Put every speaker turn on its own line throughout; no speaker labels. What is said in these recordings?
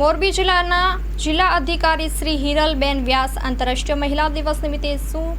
મોરબી જિલ્લાના જિલ્લા અધિકારી શ્રી હિરલબેન વ્યાસ આંતરરાષ્ટ્રીય મહિલા દિવસ નિમિત્તે શું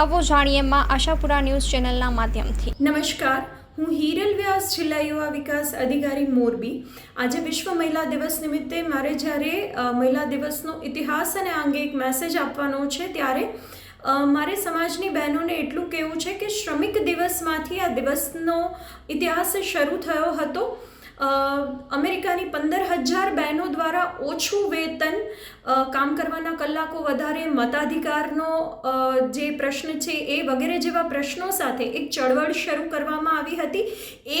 આવો જાણીએ માં આશાપુરા ન્યૂઝ ચેનલના માધ્યમથી.
નમસ્કાર. હું હિરલ વ્યાસ, જિલ્લા યુવા વિકાસ અધિકારી મોરબી. આજે વિશ્વ મહિલા દિવસ નિમિત્તે મારે જ્યારે મહિલા દિવસનો ઇતિહાસ અને અંગે એક મેસેજ આપવાનો છે, ત્યારે મારે સમાજની બહેનોને એટલું કહેવું છે કે શ્રમિક દિવસમાંથી આ દિવસનો ઇતિહાસ શરૂ થયો હતો. અમેરિકાની પંદર હજાર બહેનો દ્વારા ઓછું વેતન કામ કરવાના કલાકો વધારે, મતાધિકારનો જે પ્રશ્ન છે એ વગેરે જેવા પ્રશ્નો સાથે એક ચળવળ શરૂ કરવામાં આવી હતી.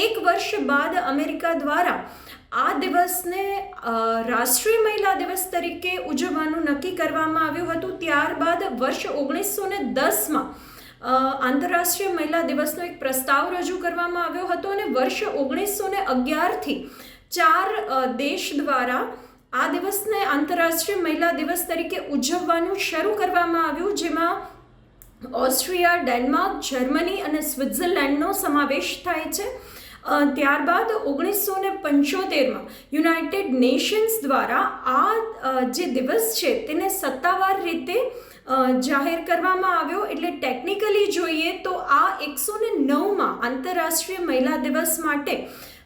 એક વર્ષ બાદ અમેરિકા દ્વારા આ દિવસને રાષ્ટ્રીય મહિલા દિવસ તરીકે ઉજવવાનું નક્કી કરવામાં આવ્યું હતું. ત્યારબાદ વર્ષ ઓગણીસો ને દસમાં આંતરરાષ્ટ્રીય મહિલા દિવસનો એક પ્રસ્તાવ રજૂ કરવામાં આવ્યો હતો અને વર્ષ ઓગણીસો ને અગિયારથી ચાર દેશ દ્વારા આ દિવસને આંતરરાષ્ટ્રીય મહિલા દિવસ તરીકે ઉજવવાનું શરૂ કરવામાં આવ્યું, જેમાં ઓસ્ટ્રિયા, ડેનમાર્ક, જર્મની અને સ્વિટ્ઝરલેન્ડનો સમાવેશ થાય છે. ત્યારબાદ ઓગણીસો ને પંચોતેરમાં યુનાઇટેડ નેશન્સ દ્વારા આ જે દિવસ છે તેને સત્તાવાર રીતે જાહેર કરવામાં આવ્યો. એટલે ટેકનિકલી જોઈએ તો આ એકસો ને નવમાં આંતરરાષ્ટ્રીય મહિલા દિવસ માટે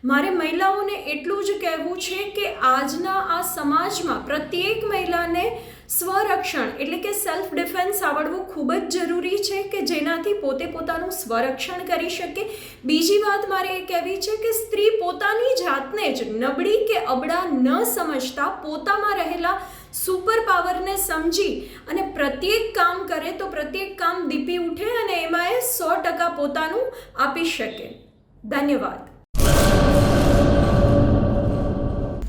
મારે મહિલાઓને એટલું જ કહેવું છે કે આજના આ સમાજમાં પ્રત્યેક મહિલાને સ્વરક્ષણ, એટલે કે સેલ્ફ ડિફેન્સ આવડવું ખૂબ જ જરૂરી છે કે જેનાથી પોતે પોતાનું સ્વરક્ષણ કરી શકે. બીજી વાત મારે એ કહેવી છે કે સ્ત્રી પોતાની જાતને જ નબળી કે અબળા ન સમજતા પોતામાં રહેલા સુપર પાવરને સમજી અને પ્રત્યેક કામ કરે તો પ્રત્યેક કામ દીપી ઉઠે અને એમાં એ સો ટકા પોતાનું આપી શકે. ધન્યવાદ.